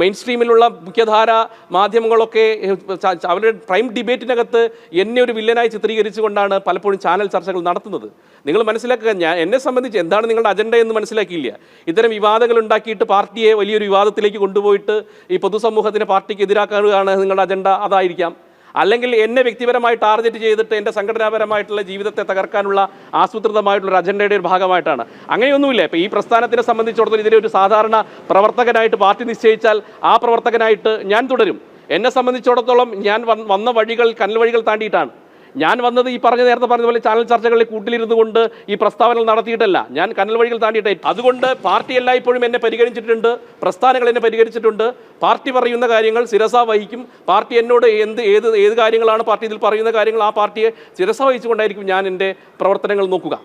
Main സ്ട്രീമിലുള്ള മുഖ്യധാര മാധ്യമങ്ങളൊക്കെ അവരുടെ പ്രൈം ഡിബേറ്റിനകത്ത് എന്നെ ഒരു വില്ലനായി ചിത്രീകരിച്ചുകൊണ്ടാണ് പലപ്പോഴും ചാനൽ ചർച്ചകൾ നടത്തുന്നത്. നിങ്ങൾ മനസ്സിലാക്കുക ഞാൻ എന്നെ സംബന്ധിച്ച് എന്താണ് നിങ്ങളുടെ അജണ്ട എന്ന് മനസ്സിലാക്കിയില്ല. ഇത്തരം വിവാദങ്ങൾ ഉണ്ടാക്കിയിട്ട് പാർട്ടിയെ വലിയൊരു വിവാദത്തിലേക്ക് കൊണ്ടുപോയിട്ട് ഈ പൊതുസമൂഹത്തിന് പാർട്ടിക്ക് എതിരാക്കുകയാണ് നിങ്ങളുടെ അജണ്ട അതായിരിക്കാം. അല്ലെങ്കിൽ എന്നെ വ്യക്തിപരമായി ടാർഗറ്റ് ചെയ്തിട്ട് എന്റെ സംഘടനാപരമായിട്ടുള്ള ജീവിതത്തെ തകർക്കാനുള്ള ആസൂത്രിതമായിട്ടുള്ള ഒരു അജണ്ടയുടെ ഒരു ഭാഗമായിട്ടാണ്. അങ്ങനെയൊന്നുമില്ല. ഇപ്പോൾ ഈ പ്രസ്ഥാനത്തിനെ സംബന്ധിച്ചിടത്തോളം ഇതിലെ ഒരു സാധാരണ പ്രവർത്തകനായിട്ട് പാർട്ടി നിശ്ചയിച്ചാൽ ആ പ്രവർത്തകനായിട്ട് ഞാൻ തുടരും. എന്നെ സംബന്ധിച്ചിടത്തോളം ഞാൻ വന്ന വഴികൾ കനൽ വഴികൾ താണ്ടിയിട്ടാണ്. ഞാൻ വന്നത് ഈ പറഞ്ഞ നേരത്തെ പറഞ്ഞ പോലെ ചാനൽ ചർച്ചകളിൽ കൂട്ടിലിരുന്നു കൊണ്ട് ഈ പ്രസ്താവനകൾ നടത്തിയിട്ടല്ല. ഞാൻ കനൽ വഴികൾ താണ്ടിയിട്ടേ. അതുകൊണ്ട് പാർട്ടി എല്ലായ്പ്പോഴും എന്നെ പരിഗണിച്ചിട്ടുണ്ട്. പ്രസ്ഥാനങ്ങൾ എന്നെ പരിഗണിച്ചിട്ടുണ്ട്. പാർട്ടി പറയുന്ന കാര്യങ്ങൾ ശിരസ വഹിക്കും. പാർട്ടി എന്നോട് എന്ത് ഏത് ഏത് കാര്യങ്ങളാണ് പാർട്ടി ഇതിൽ പറയുന്ന കാര്യങ്ങൾ ആ പാർട്ടിയെ ശിരസ വഹിച്ചുകൊണ്ടായിരിക്കും ഞാൻ എന്റെ പ്രവർത്തനങ്ങൾ നോക്കുക.